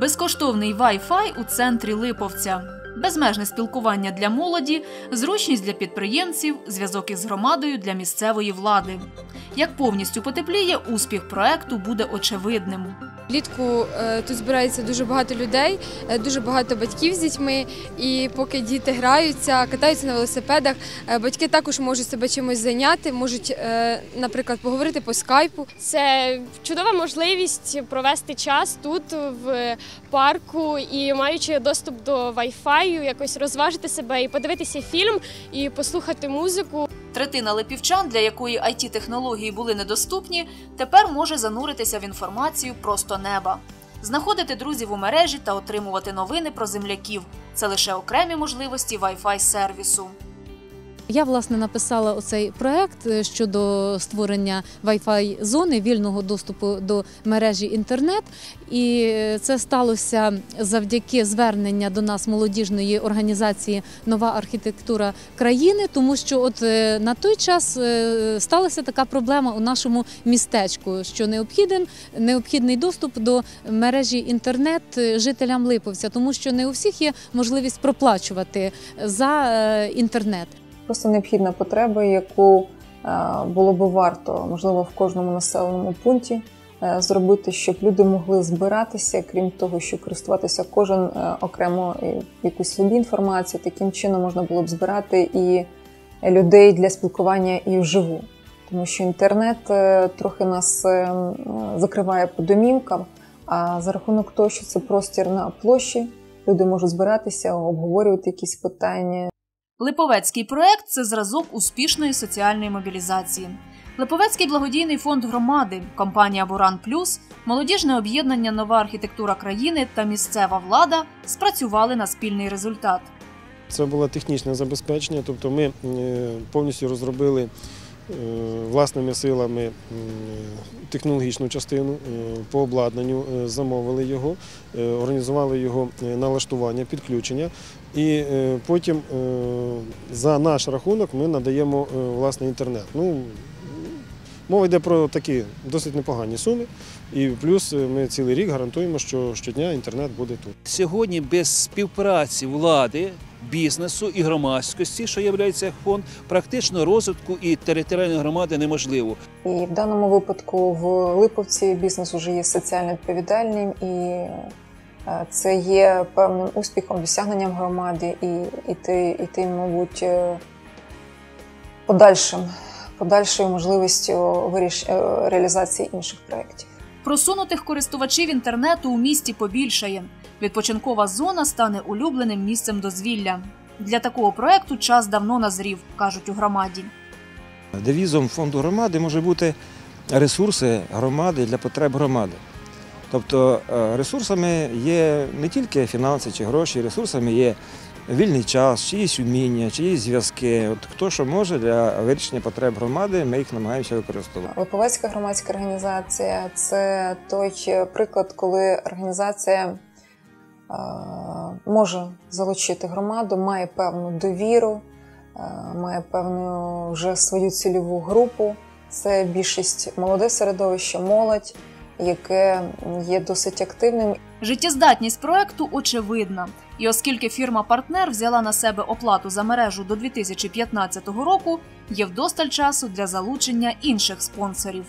Безкоштовний Wi-Fi у центрі Липовця. Безмежне спілкування для молоді, зручність для підприємців, зв'язок із громадою для місцевої влади. Як повністю потепліє, успіх проекту буде очевидним. Влітку е, тут збирається дуже багато людей, е, дуже багато батьків з дітьми. І поки діти граються, катаються на велосипедах, е, батьки також можуть себе чимось зайняти, можуть, наприклад, поговорити по скайпу. Це чудова можливість провести час тут в парку і маючи доступ до Wi-Fi, якось розважити себе і подивитися фільм, і послухати музику. Третина липівчан, для якої it технології були недоступні, тепер може зануритися в інформацію просто неба, знаходити друзів у мережі та отримувати новини про земляків. Це лише окремі можливості Wi-Fi сервісу. Я власне написала оцей проект е, щодо створення Wi-Fi зони вільного доступу до мережі інтернет. І е, це сталося завдяки звернення до нас молодіжної організації Нова архітектура країни, тому що от е, на той час сталася така проблема у нашому містечку, що необхіден необхідний доступ до мережі інтернет жителям Липовця, тому що не у всіх є можливість проплачувати за інтернет. Просто необхідна потреба, яку е, було би варто, можливо, в кожному населеному пункті е, зробити, щоб люди могли збиратися, крім того, що користуватися кожен е, окремо якусь собі інформацію. Таким чином можна було б збирати і людей для спілкування і вживу. Тому що інтернет трохи нас закриває по домівкам, а за рахунок того, що це простір на площі, люди можуть збиратися, обговорювати якісь питання, Липовецький проект це зразок успішної соціальної мобілізації. Липовецький благодійний фонд громади, компанія Буран Плюс, молодіжне об'єднання Нова архітектура країни та місцева влада спрацювали на спільний результат. Це було технічне забезпечення, тобто ми е, повністю розробили власними силами технологічну частину е, по обладнанню, е, замовили його, е, організували його е, налаштування, підключення. І е, потім е, за наш рахунок ми надаємо е, власний інтернет. Ну, Мова йде про такі досить непогані суми, і плюс е, ми цілий рік гарантуємо, що щодня інтернет буде тут. Сьогодні без співпраці влади, бізнесу і громадськості, що є фонд, практично розвитку і територіальної громади неможливо. І в даному випадку в Липовці бізнес вже є соціально відповідальним, і е, це є певним успіхом, досягненням громади, і, і, ти, і ти, мабуть, е, подальшим, подальшою можливістю виріш, е, реалізації інших проєктів. Просунутих користувачів інтернету у місті побільшає. Відпочинкова зона стане улюбленим місцем дозвілля. Для такого проекту час давно назрів, кажуть у громаді. Девізом фонду громади може бути ресурси громади для потреб громади. Тобто е, ресурсами є не тільки фінанси чи гроші, ресурсами є вільний час, чиїсь уміння, чиїсь зв'язки. От хто що може для вирішення потреб громади, ми їх намагаємося використовувати. Липовецька громадська організація це той приклад, коли організація е, може залучити громаду, має певну довіру, е, має певну вже свою цільову групу. Це більшість молоде середовище, молодь, яке є досить активним Життєздатність проекту очевидна. І оскільки фірма-партнер взяла на себе оплату за мережу до 2015 року, є вдосталь часу для залучення інших спонсорів.